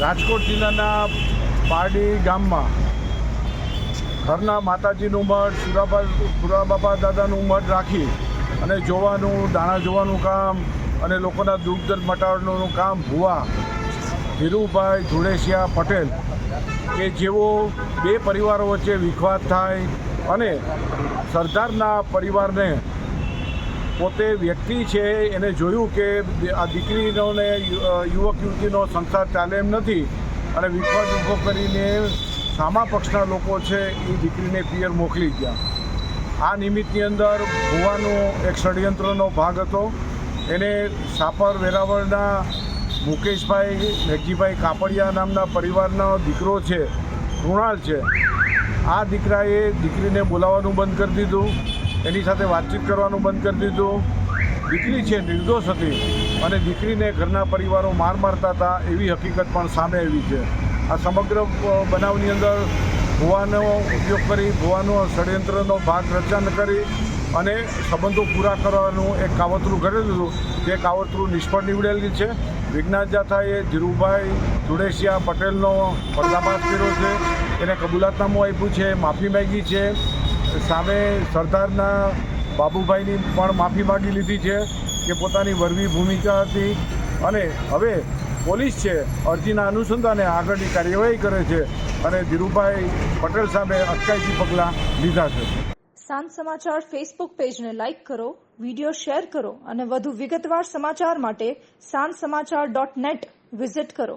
રાજકોટ જિલ્લાના પારડી ગામમાં ઘરના માતાજીનું મઠ સુરાબા, સુરાબાપા દાદાનું મઠ રાખી અને જોવાનું, દાણા જોવાનું કામ અને લોકોના દુઃખ દર્દ મટાડવાનું કામ ભુવા ધીરુભાઈ ધુળેશિયા પટેલ, કે જેઓ બે પરિવારો વચ્ચે વિખવાદ થાય અને સરદારના પરિવારને પોતે વ્યક્તિ છે, એને જોયું કે આ દીકરીનો ને યુવક, યુવતીનો સંસાર ચાલે એમ નથી અને વિખવાદ ઊભો કરીને સામા પક્ષના લોકો છે એ દીકરીને પિયર મોકલી ગયા. આ નિમિત્તની અંદર ભુવાનો એક ષડયંત્રનો ભાગ હતો. એને સાપર વેરાવળના મુકેશભાઈ, મેઘજીભાઈ કાપડિયા નામના પરિવારનો દીકરો છે કૃણાલ છે. આ દીકરાએ દીકરીને બોલાવવાનું બંધ કરી દીધું. એની સાથે વાતચીત કરવાનું બંધ કરી દીધું. દીકરી છે, નિર્દોષ હતી અને દીકરીને ઘરના પરિવારો માર મારતા હતા, એવી હકીકત પણ સામે આવી છે. આ સમગ્ર બનાવની અંદર ભુવાનો ઉપયોગ કરી, ભુવાનો ષડયંત્રનો ભાગ રચન કરી અને સંબંધો પૂરા કરવાનું એક કાવતરું કરેલું હતું તે કાવતરું નિષ્ફળ નીવડેલી છે. વિજ્ઞાન જાથાએ ધીરુભાઈ જુડેશિયા પટેલનો પર્દાફાશ કર્યો છે. એને કબૂલાતનામું આપ્યું છે, માફી માગી છે. સામે સરદારના બાબુભાઈની પણ માફી માગી લીધી છે કે પોતાની વરવી ભૂમિકા હતી. અને હવે પોલીસ છે, અરજીના અનુસંધાને આગળની કાર્યવાહી કરે છે અને ધીરુભાઈ પટેલ સામે અટકાયતી પગલાં લીધા છે. સાંજ સમાચાર ફેસબુક પેજને લાઇક કરો વીડિયો શેર કરો અને વધુ વિગતવાર સમાચાર માટે સાંજ સમાચાર ડોટ નેટ વિઝિટ કરો.